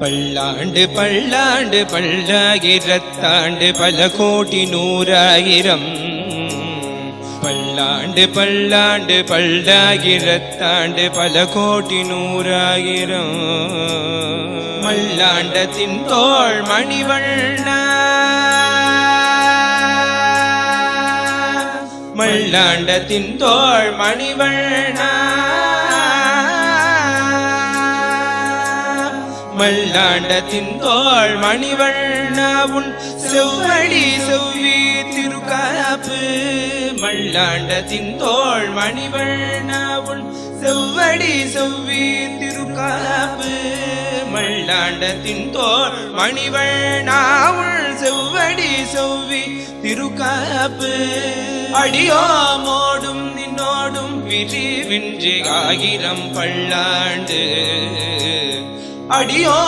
பல்லாண்டு பல்லாண்டு பல்லாயிரத்தாண்டு பல கோடி நூறாயிரம். பல்லாண்டு பல்லாண்டு பல்லாயிரத்தாண்டு பல கோடி நூறாயிரம். மல்லாண்டத்தின் தோள் மணிவண்ணா. மல்லாண்டத்தின் தோள் மணிவண்ணா. மல்லாண்ட திந்தோள் மணிவண்ணாவுன் செவ்வழி செவ்வி திருக்காப்பு. மல்லாண்ட திந்தோள் மணிவண்ணாவுன் செவ்வடி செவ்வி திருக்காப்பு. மல்லாண்டத்தின் தோள் மணிவண்ணாவுள் செவ்வடி செவ்வி திருக்காப்பு. அடியோமோடும் நின்னோடும் விரிவின்றி ஆயிரம் பல்லாண்டு. அடியோ